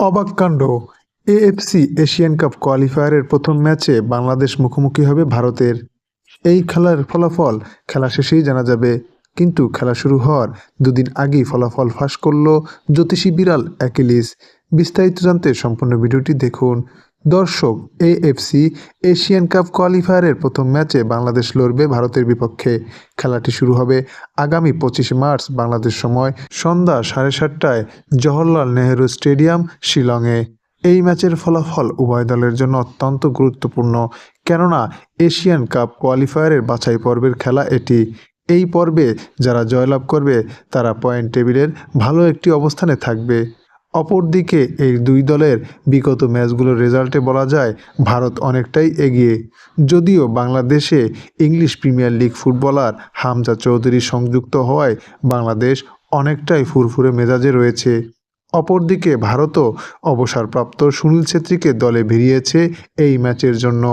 অবাক কাণ্ড। AFC Asian cup কোয়ালিফায়ারের প্রথম ম্যাচে বাংলাদেশ মুখোমুখি হবে ভারতের। এই খেলার ফলাফল খেলা শেষেই জানা যাবে। কিন্তু খেলা শুরু হওয়ার দুদিন আগেই ফলাফল ফাঁস করল জ্যোতিষী বিড়াল অ্যাকিলিস। বিস্তারিত জানতে সম্পূর্ণ ভিডিওটি দেখুন। দর্শক এএফসি এশিয়ান কাপ কোয়ালিফায়ারের প্রথম ম্যাচে বাংলাদেশ লড়বে ভারতের বিপক্ষে। খেলাটি শুরু হবে আগামী পঁচিশে মার্চ বাংলাদেশ সময় সন্ধ্যা সাড়ে সাতটায় জওহরলাল নেহেরু স্টেডিয়াম, শিলংয়ে। এই ম্যাচের ফলাফল উভয় দলের জন্য অত্যন্ত গুরুত্বপূর্ণ, কেননা এশিয়ান কাপ কোয়ালিফায়ারের বাছাই পর্বের খেলা এটি। এই পর্বে যারা জয়লাভ করবে, তারা পয়েন্ট টেবিলের ভালো একটি অবস্থানে থাকবে। অপরদিকে এই দুই দলের বিগত ম্যাচগুলোর রেজাল্টে বলা যায়, ভারত অনেকটাই এগিয়ে। যদিও বাংলাদেশে English Premier League footballer Hamza Chowdhury সংযুক্ত হওয়ায় বাংলাদেশ অনেকটাই ফুরফুরে মেজাজে রয়েছে। অপরদিকে ভারতও অবসরপ্রাপ্ত সুনীল ছেত্রীকে দলে ভিড়িয়েছে এই ম্যাচের জন্য।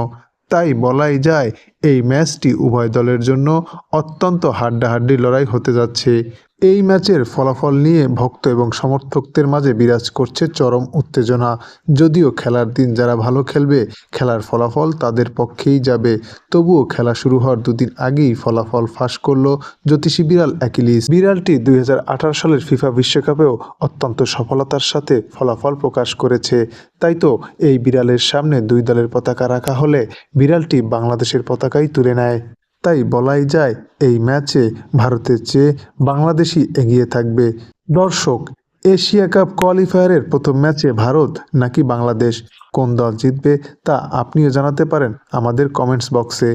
তাই বলাই যায়, এই ম্যাচটি উভয় দলের জন্য অত্যন্ত হাড্ডাহাড্ডি লড়াই হতে যাচ্ছে। এই ম্যাচের ফলাফল নিয়ে ভক্ত এবং সমর্থকদের মাঝে বিরাজ করছে চরম উত্তেজনা। যদিও খেলার দিন যারা ভালো খেলবে, খেলার ফলাফল তাদের পক্ষেই যাবে। তবুও খেলা শুরু হওয়ার দুদিন আগেই ফলাফল ফাঁস করল জ্যোতিষী বিড়াল অ্যাকিলিস। বিড়ালটি দুই হাজার আঠারো সালের ফিফা বিশ্বকাপেও অত্যন্ত সফলতার সাথে ফলাফল প্রকাশ করেছে। তাই তো এই বিড়ালের সামনে দুই দলের পতাকা রাখা হলে বিড়ালটি বাংলাদেশের পতাকাই তুলে নেয়। তাই বলাই যায়, এই ম্যাচে ভারতের চেয়ে বাংলাদেশই এগিয়ে থাকবে। দর্শক, এশিয়া কাপ কোয়ালিফায়ারের প্রথম ম্যাচে ভারত নাকি বাংলাদেশ কোন দল জিতবে তা আপনিও জানাতে পারেন আমাদের কমেন্টস বক্সে।